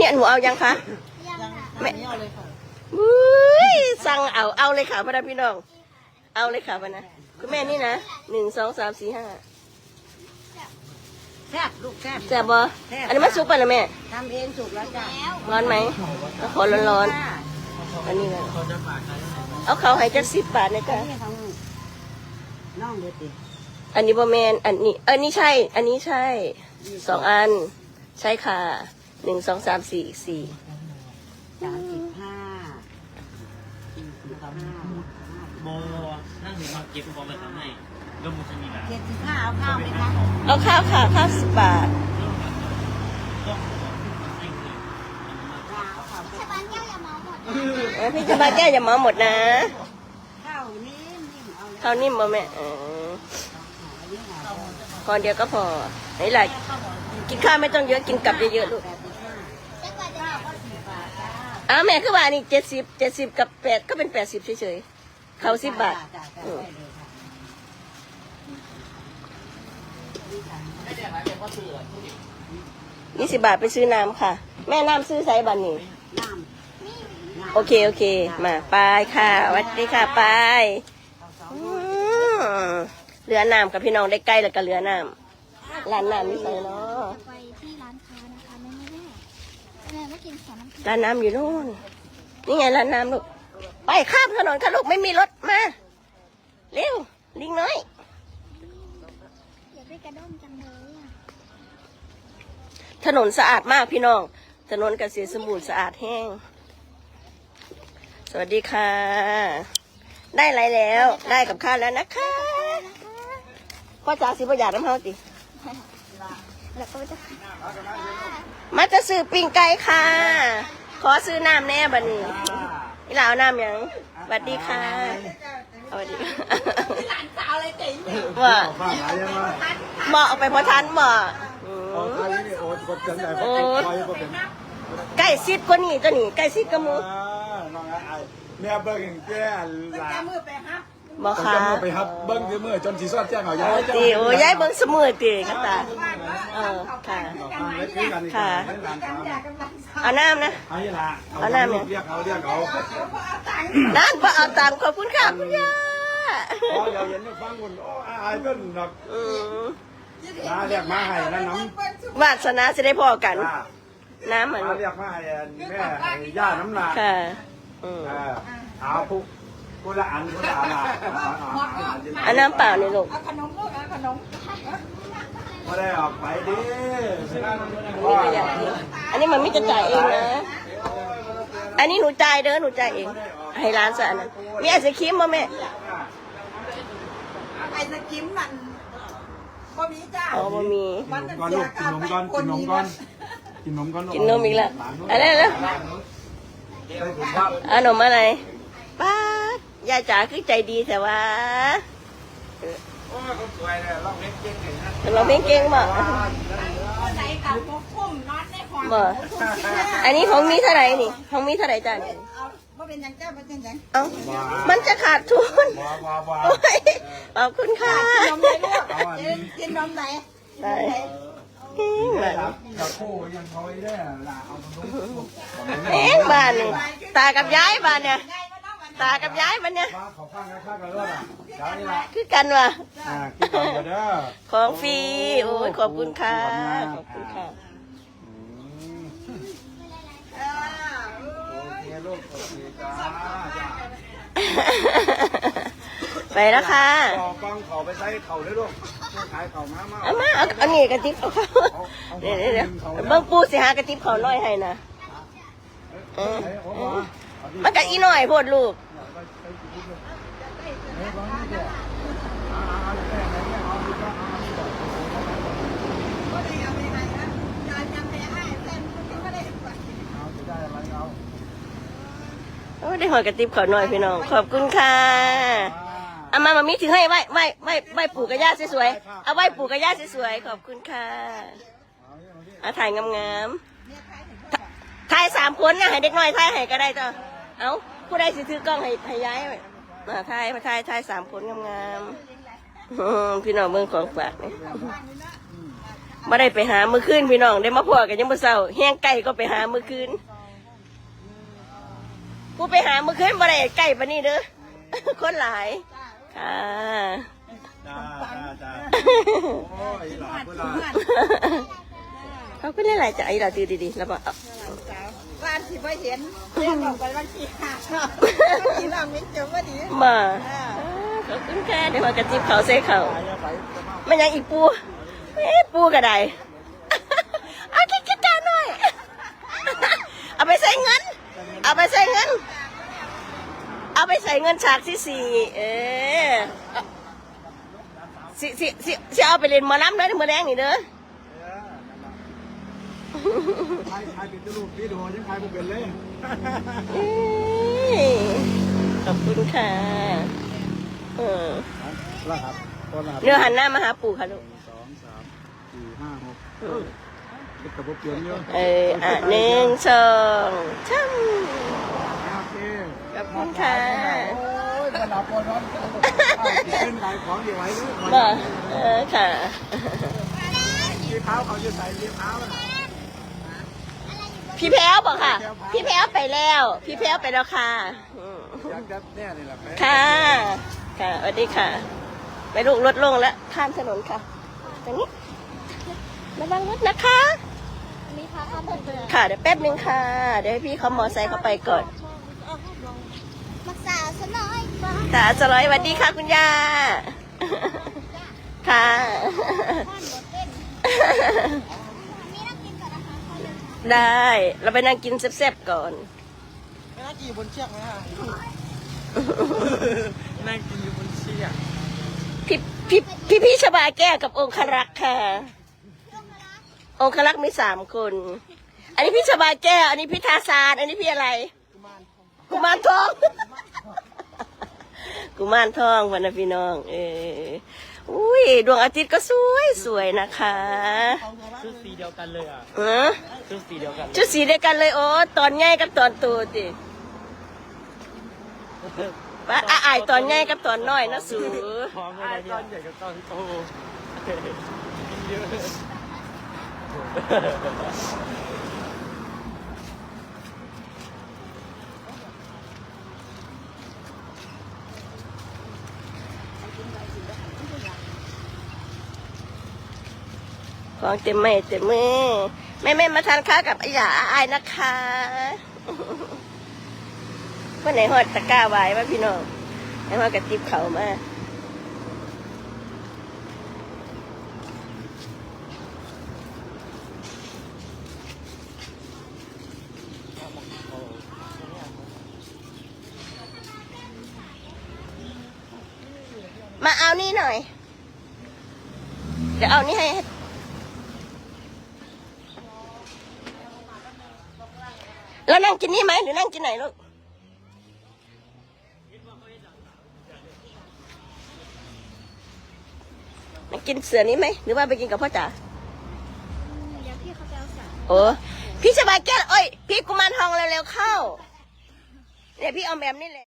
นี้หนูเอายังคะยังค่ะแม่อันนี้เอาเลยค่ะอุ้ยสั่งเอาเอาเลยค่ะพ่อนะพี่น้อง เอาเลยค่ะพ่อนะคุณแม่นี่นะหนึ่งสองสามสี่ห้าแซ่บลูกแซ่บแซ่บบ่อันนี้มันสุกป่ะนะแม่ทำเองสุกแล้วจ้ะร้อนไหมแล้วขอร้อนๆอันนี้นะเอาเขาให้จักสิบบาทนะอัจ๊ะนนี้ของน้องเด็ดดิอันนี้บะแมนอันนี้อันนี้ใช่ อันนี้ใช่สองอันใช่ค่ะ หนึ่งสองสามสี่สี่สามสิบห้าสี่สิบห้าโมนั่งหนึ่งมาเก็บของไปทำให้แล้วมูจะมีแบบเจ็ดสิบห้าเอาข้าวไหมคะเอาข้าวค่ะข้าวสิบบาทต้องให้เงินเอาข้าวชาวบ้านแก้วอย่าเมาหมดเออพี่จะมาแก้อย่ามาหมดนะข้าวนิ่มนิ่มเอาเลยข้าวนิ่มบ่แม่เอออันนี้หาพอเดียวก็พอไหนล่ะกินข้าวไม่ต้องเยอะกินกลับเยอะๆลูก อ้าวแม่คือว่านี่เจ็ดสิบเจ็ดสิบกับแปดก็เป็นแปดสิบเฉยๆเขาสิบบาท จ้จ้จ้ได้เลยค่ะยี่สิบบาทไปซื้อน้ำค่ะ แม่น้ำซื้อไซส์บันนี่น้ำโอเค โอเค มาไปค่ะสวัสดีค่ะไปเอาสองอืมเรือน้ำกับพี่น้องได้ใกล้แล้วก็เรือน้ำร้านน้ำนี่ใส่เนาะ ไปที่ร้านค้านะคะแม่แม่ แม่ไม่กินขอน้ำพริกร้านน้ำอยู่นู่น นี่ไงร้านน้ำลูก ไปข้ามถนนค่ะลูกไม่มีรถมา เร็ว ลิงน้อย อยากได้กระด้งจังเลยอะถนนสะอาดมากพี่น้อง ถนนเกษตรสมบูรณ์สะอาดแห้ง สวัสดีค่ะ ได้อะไรแล้ว ได้กับข้าวแล้วนะคะพ่อจ๋าสิบอยากน้ำเฮาติ แล้วก็จะมาจะซื้อปิ้งไก่ค่ะ ขอซื้อน้ำแน่บัดนี้นี่ลาวน้ำหยังสวัสดีค่ะสวัสดีว่าข้างไหนยังไงเหมาะออกไปพอทันเหมาะอืโอ้มยนี่โอ้ยกดจังไหนพอคอยก็เป็นใกล้ซิดกว่านี่ตัวนี้ใกล้ซิดกระมูอ่าน้องไอ้แม่เบิ้งแก่ลาบอกต้อ งค่ะ จะมือไปฮับเบิ้งที่มือจนสีสอดแจ้งเอาย้าโอ้ยตีโอ้ย้ายเบิ้งเสมอตีกันตาเออค่ะ ค่ะเอาน้ำนะ ไอ้ละเอาน้ำเนี่ยเรียกเขาเรียกเขานั่นบ่เอาตังค์ขอบคุณค่ะคุณย่าพอเดี๋ยวเย็นฟังคนโอ้ไอ้เป็นหนักอืมน้าเรียกมาให้นะน้ำวาสนาจะได้พอกันน้าน้ำเหมือนเรียกมาให้แม่ย่าน้ำหนักค่ะอืม เอาผู้ ผู้ละอันผู้ละอันละเอาน้ำเปล่านี่ลูกไม่ได้ออกไปดินี่ก็อยากกินอันนี้มันไม่จะจ่ายเองนะ อันนี้หนูจ่ายเด้อหนูจ่ายเอง ให้ร้านสะอันนั้นมีไอศครีมบ่แม่ไอ้สกิมมันบ่มีจ้าอ๋อบ่มีมันก่อนลูกกินนมก่อนกินนมก่อนกินนมก่อนกินนมอีกแล้วอะไรแล้วเอานมอะไรป้า ยายจ๋าคือใจดีแต่ว่าโอ้ยคนสวยเนี่ยเราเล่นเก่งเก่งนะเราเพลงเก่งบ่ใส่กับพวกคุ้มนอนในหอบ่อันนี้ของมีเท่าไหร่นี่ของมีเท่าไหร่จ้านี่เอาบ่เป็นหยังจ้าบ่เป็นหยังเอ้ามันจะขาดทุนว้าวว้าวว้าวโอ้ยขอบคุณค่ะนมไหนลูกกินกินนมไหนได้เก่งบ้านจะคู่ยังเขาไอ้เนี่ยล่ะเอาตรงนู้นเก่งบ้านนี่ตากับยายบ้านเนี่ย ตากับยายบ้านเนี่ยมาขอข้างนะข้างกันเลยล่ะเช้านี่ละคือกันว่ะอ่าคิดก่อนเดี๋ยวเด้อของฟรีโอ้ยขอบคุณค่ะขอบคุณค่ะเออโอเคลูกโอเคจ้าจ้าไปแล้วค่ะต่อกล้องเขาไปใช้เขาเลยลูกขายเขามามาเอามาเอาเอานี่กระติบเขาเข้าเดี๋ยวเดี๋ยวเดี๋ยวเบิ้งปูสิหากระติบเขาน้อยให้นะเออเออมันกะอีน้อยโพดลูก ได้เอาไปไหนนะยายจำไปให้แฟนมันก็ได้กว่าโอ้ได้หอยกระติบเขาน้อยพี่น้อง ขอบคุณค่ะเอามามามีถือให้ไหวไหวไหวไหวปู่กับย่าสวยๆเอาไหว้ปู่กับย่าสวยๆขอบคุณค่ะเอาถ่ายงามๆถ่ายสามคนนะให้เด็กน้อยถ่ายให้ก็ได้จ้ะเอา ผู้ใดสิถือกล้องให้ให้ย้ายไว้มาถ่ายมาถ่ายถ่ายสามคนงามๆอืมพี่น้องเมืองของฝากนี่มาได้ไปหามือคืนพี่น้องได้มาพอกันยังบ่เศร้าแห้งไก่ก็ไปหามือคืนกูไปหามือคืนบ่ได้ไก่ปานนี้เด้อคนหลายค่ะจ้าจ้าจ้าโอ้ยหลานเวลา เขาก็หลายๆจะไอ้เราตีดีๆแล้วบอกเอาบ้านที่ไม่เห็นเรียกออกไปวันที่ห้าเนาะวันที่เราไม่เจอวันนี้มาขอบคุณค่ะเดี๋ยวมากระจิบเขาใส่เขามันยังอีปูเอ๊ะปูกระไดเอาคิดคิดตาหน่อยเอาไปใส่เงิน เอาไปใส่เงิน เอาไปใส่เงินฉากที่สี่เออสิสิสิสิเอาไปเล่นหมอลำเลยมือแดงนี่เด้อ ใครใครเป็นลูกพี่ดูยังใครเป็นเลยเอ้ยขอบคุณค่ะเออแล้วครับคนละครับเนื้อหันหน้ามาหาปู่ค่ะลูกสองสามสี่ห้าหกคิดกับพวกเปลี่ยนเยอะเอออะหนึ่งสองช่างโอเคขอบคุณค่ะโอ้ยมาหลับก่อนนอนขึ้นขายของอยู่ไว้เลยมาเออค่ะยีเท้าเขาจะใส่ยีเท้า พี่แพ้วบอกค่ะ พี่แพ้วไปแล้ว พี่แพ้วไปแล้วค่ะอืมอยากจะเนี่ยนี่แหละแม่ค่ะ ค่ะสวัสดีค่ะ ไปลูกรถลงแล้วข้ามถนนค่ะตรงนี้ระวังรถนะคะมีพาข้ามไปเลยค่ะเดี๋ยวแป๊บนึงค่ะ เดี๋ยวให้พี่เขามอไซค์เขาไปก่อนมักสาวซะหน่อยบ้าค่ะสร้อยสวัสดีค่ะคุณย่า ค่ะบ้านรถเต้นมี ได้ เราไปนั่งกินแซ่บๆก่อน ไม่น่ากี่บนเชือกไหมฮะ นั่งกินอยู่บนเชือกพี่พี่พี่พี่ชบาแก้วกับองครักษ์ค่ะ องครักษ์มีสามคน อันนี้พี่ชบาแก้ว อันนี้พี่ทาซาน อันนี้พี่อะไร กุมารทอง กุมารทองวันนะพี่น้อง เออ อุ้ยดวงอาทิตย์ก็สวยสวยนะคะชุดสีเดียวกันเลยอะเออชุดสีเดียวกันชุดสีเดียวกันเลยโอ้ตอนใหญ่กับตอนโตติว่าอะอายตอนใหญ่กับตอนน้อยนะสูพร้อมเลยนะเนี่ยตอนใหญ่กับตอนโตเยอะ ของเต็มไม่เต็มมือแม่แม่มาทานข้าวกับอาหยาอายนะคะวันไหนหอดตะกร้าไว้ว่าพี่น้องให้หอดกระติบเขามามาเอานี่หน่อย เดี๋ยวเอานี่ให้ แล้วนั่งกินนี่ไหมหรือนั่งกินไหนลูกนั่งกินเสือนี้ไหมหรือว่าไปกินกับพ่อจ๋าเดี๋ยวพี่เขาจะเอาสาวโอ้พี่สบายแก้วเอ้ย พี่กุมารทองเร็วๆเข้า เดี๋ยวพี่เอาแบบนี้เลย